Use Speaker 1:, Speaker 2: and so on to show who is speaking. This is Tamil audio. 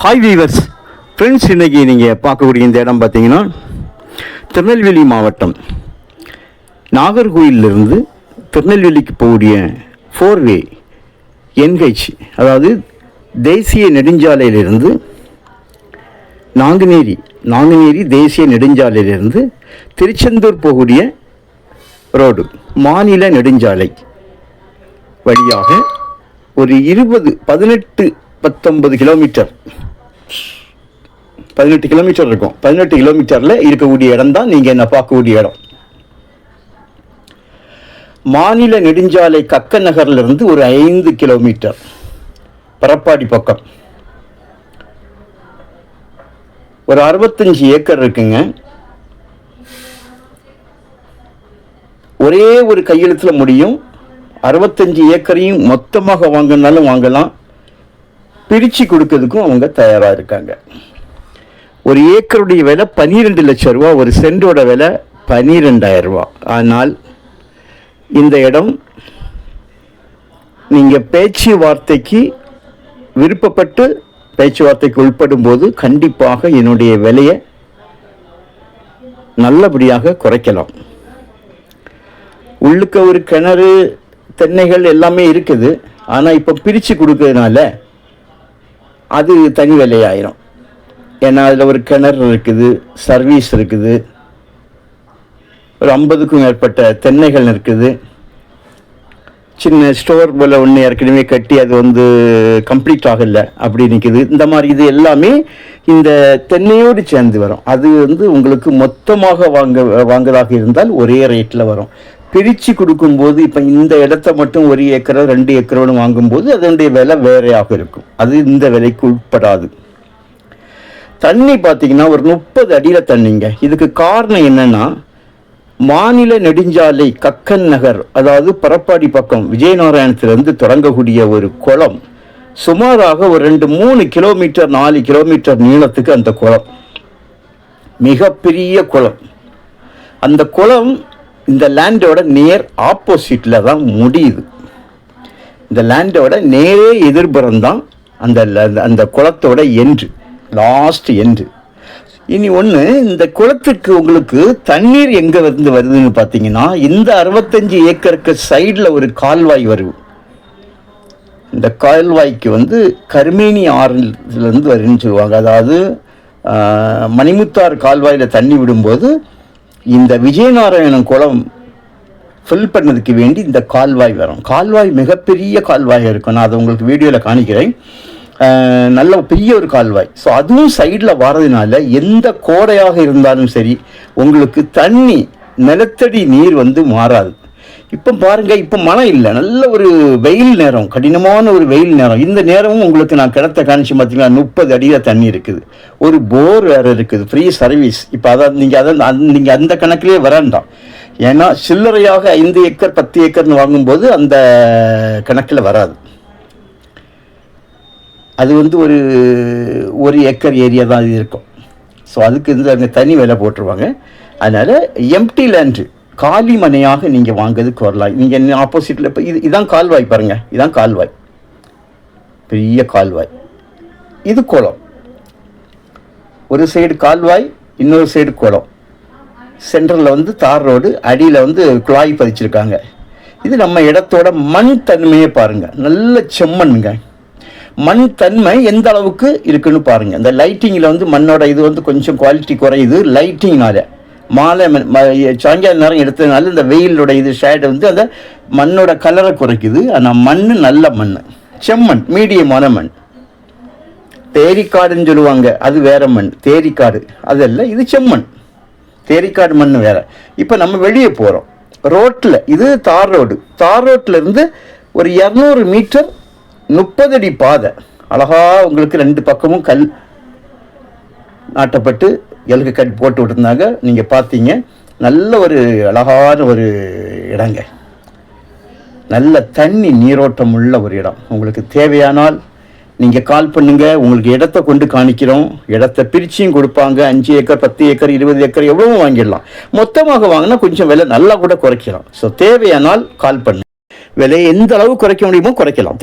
Speaker 1: ஹாய் வீவர்ஸ் ஃப்ரெண்ட்ஸ் இன்றைக்கி நீங்கள் பார்க்கக்கூடிய இந்த இடம் பார்த்தீங்கன்னா திருநெல்வேலி மாவட்டம். நாகர்கோயிலிருந்து திருநெல்வேலிக்கு போகக்கூடிய ஃபோர்வே என்ஹெச் அதாவது தேசிய நெடுஞ்சாலையிலிருந்து நாங்குநேரி நாங்குநேரி தேசிய நெடுஞ்சாலையிலிருந்து திருச்செந்தூர் போகக்கூடிய ரோடு மாநில நெடுஞ்சாலை வழியாக ஒரு இருபது பதினெட்டு பத்தொன்பது கிலோமீட்டர் பதினெட்டு கிலோமீட்டர் இருக்கும். பதினெட்டு கிலோமீட்டரில் இருக்கக்கூடிய இடம் தான் நீங்கள் என்ன பார்க்கக்கூடிய இடம். மாநில நெடுஞ்சாலை கக்க நகர்லேருந்து ஒரு ஐந்து கிலோமீட்டர் பரப்பாடி பக்கம். ஒரு அறுபத்தஞ்சு ஏக்கர் இருக்குங்க. ஒரே ஒரு கையெழுத்தில் முடியும். அறுபத்தஞ்சு ஏக்கரையும் மொத்தமாக வாங்கினாலும் வாங்கலாம். பிரித்து கொடுக்கறதுக்கும் அவங்க தயாராக இருக்காங்க. ஒரு ஏக்கருடைய விலை பன்னிரெண்டு லட்சம் ரூபா ஒரு சென்டோட விலை பன்னிரெண்டாயிரம் ரூபா. ஆனால் இந்த இடம் நீங்கள் பேச்சுவார்த்தைக்கு விருப்பப்பட்டு பேச்சுவார்த்தைக்கு உட்படும் போது கண்டிப்பாக என்னுடைய விலையை நல்லபடியாக குறைக்கலாம். உள்ளுக்க ஒரு கிணறு தென்னைகள் எல்லாமே இருக்குது. ஆனால் இப்போ பிரித்து கொடுக்கறதுனால அது தனி விலையாயிரும். ஏன்னா அதில் ஒரு கிணறு இருக்குது சர்வீஸ் இருக்குது. ஒரு ஐம்பதுக்கும் மேற்பட்ட தென்னைகள் இருக்குது. சின்ன ஸ்டோர் போல் ஒன்று ஏற்கனவே கட்டி அது வந்து கம்ப்ளீட் ஆகலை அப்படி நிற்கிது இந்த மாதிரி இது எல்லாமே இந்த தென்னையோடு சேர்ந்து வரும். அது வந்து உங்களுக்கு மொத்தமாக வாங்க வாங்குறதாக இருந்தால் ஒரே ரேட்டில் வரும். பிரித்து கொடுக்கும்போது இப்போ இந்த இடத்த மட்டும் ஒரு ஏக்கரோ ரெண்டு ஏக்கரோன்னு வாங்கும்போது அதனுடைய விலை வேறையாக இருக்கும். அது இந்த விலைக்கு உட்படாது. தண்ணி பார்த்தீங்கன்னா ஒரு முப்பது அடியில் தண்ணிங்க. இதுக்கு காரணம் என்னன்னா மாநில நெடுஞ்சாலை கக்கன் நகர் அதாவது பரப்பாடி பக்கம் விஜயநாராயணத்திலிருந்து தொடங்கக்கூடிய ஒரு குளம் சுமாராக ஒரு ரெண்டு மூணு கிலோமீட்டர் நாலு கிலோமீட்டர் நீளத்துக்கு அந்த குளம். மிகப்பெரிய குளம். அந்த குளம் இந்த லேண்டோட நேர் ஆப்போசிட்டில் தான் முடியுது. இந்த லேண்டோட நேரே எதிர்புறம் தான் அந்த ல- அந்த குளத்தோட என்று லாஸ்ட் எண்டு இனி ஒன்று இந்த குளத்துக்கு உங்களுக்கு தண்ணீர் எங்கே இருந்து வருதுன்னு பார்த்தீங்கன்னா இந்த அறுபத்தஞ்சு ஏக்கருக்கு சைடில் ஒரு கால்வாய் வரும். இந்த கால்வாய்க்கு வந்து கருமேனி ஆறுலேருந்து வருன்னு சொல்லுவாங்க. அதாவது மணிமுத்தாறு கால்வாயில் தண்ணி விடும்போது இந்த விஜயநாராயணன் குளம் ஃபில் பண்ணதுக்கு வேண்டி இந்த கால்வாய் வரும். கால்வாய் மிகப்பெரிய கால்வாய் இருக்கும். நான் அதை உங்களுக்கு வீடியோவில் காணிக்கிறேன். நல்ல பெரிய ஒரு கால்வாய். ஸோ அதுவும் சைடில் வர்றதுனால எந்த கோடையாக இருந்தாலும் சரி உங்களுக்கு தண்ணி நிலத்தடி நீர் வந்து மாறாது. இப்போ பாருங்கள் இப்போ மழை இல்லை. நல்ல ஒரு வெயில் நேரம் கடினமான ஒரு வெயில் நேரம். இந்த நேரமும் உங்களுக்கு நான் கிடத்த காணிச்சு பார்த்தீங்கன்னா முப்பது அடியில் தண்ணி இருக்குது. ஒரு போர் வேறு இருக்குது ஃப்ரீ சர்வீஸ் இப்போ அதான் நீங்கள் அதை நீங்கள் அந்த கணக்கிலே வேண்டாம் ஏன்னா சில்லறையாக ஐந்து ஏக்கர் பத்து ஏக்கர்னு வாங்கும்போது அந்த கணக்கில் வராது. அது வந்து ஒரு ஒரு ஏக்கர் ஏரியா தான் இது இருக்கும். ஸோ அதுக்கு வந்து அங்கே தனி விலை போட்டுருவாங்க. அதனால் எம்டி லேண்டு காலி மனையாக நீங்கள் வாங்குறதுக்கு வரலாம் நீங்கள் ஆப்போசிட்டில் இப்போ இது இதான் கால்வாய் பாருங்கள் இதான் கால்வாய். பெரிய கால்வாய். இது குளம். ஒரு சைடு கால்வாய் இன்னொரு சைடு குளம். சென்டரில் வந்து தார் ரோடு அடியில் வந்து குழாய் பதிச்சிருக்காங்க. இது நம்ம இடத்தோட மண் தன்மையை பாருங்கள் நல்ல செம்மண்ணுங்க. மண் தன்மை எந்த அளவுக்கு இருக்குன்னு பாருங்கள் இந்த லைட்டிங்கில் வந்து மண்ணோட இது வந்து கொஞ்சம் குவாலிட்டி குறையுது. லைட்டிங்னால மாலை ம- சாயங்கால நேரம் எடுத்ததுனால இந்த வெயிலோட இது ஷேடு வந்து அந்த மண்ணோட கலரை குறைக்குது. ஆனால் மண் நல்ல மண். செம்மண் மீடியமான மண். தேரிக்காடுன்னு சொல்லுவாங்க. அது வேற மண். தேரிக்காடு. அதல்ல இது செம்மண். தேரிக்காடு மண் வேற. இப்போ நம்ம வெளியே போகிறோம் ரோட்டில் இது தார் ரோடு. தார் ரோட்டில் இருந்து ஒரு இரநூறு மீட்டர் முப்பது அடி பாதை. அழகா உங்களுக்கு ரெண்டு பக்கமும் கல் நாட்டப்பட்டு எலுக்கு கட் போட்டு விட்டுருந்தாங்க. நீங்கள் பார்த்தீங்க. நல்ல ஒரு அழகான ஒரு இடங்க. நல்ல தண்ணி நீரோட்டம் உள்ள ஒரு இடம். உங்களுக்கு தேவையானால் நீங்கள் கால் பண்ணுங்கள் உங்களுக்கு இடத்த கொண்டு காணிக்கிறோம். இடத்த பிரிச்சியும் கொடுப்பாங்க. அஞ்சு ஏக்கர் பத்து ஏக்கர் இருபது ஏக்கர் எவ்வளவும் வாங்கிடலாம். மொத்தமாக வாங்கினா கொஞ்சம் விலை நல்லா கூட குறைக்கலாம். ஸோ தேவையானால் கால் பண்ணு. விலையை எந்த அளவு குறைக்க முடியுமோ குறைக்கலாம்.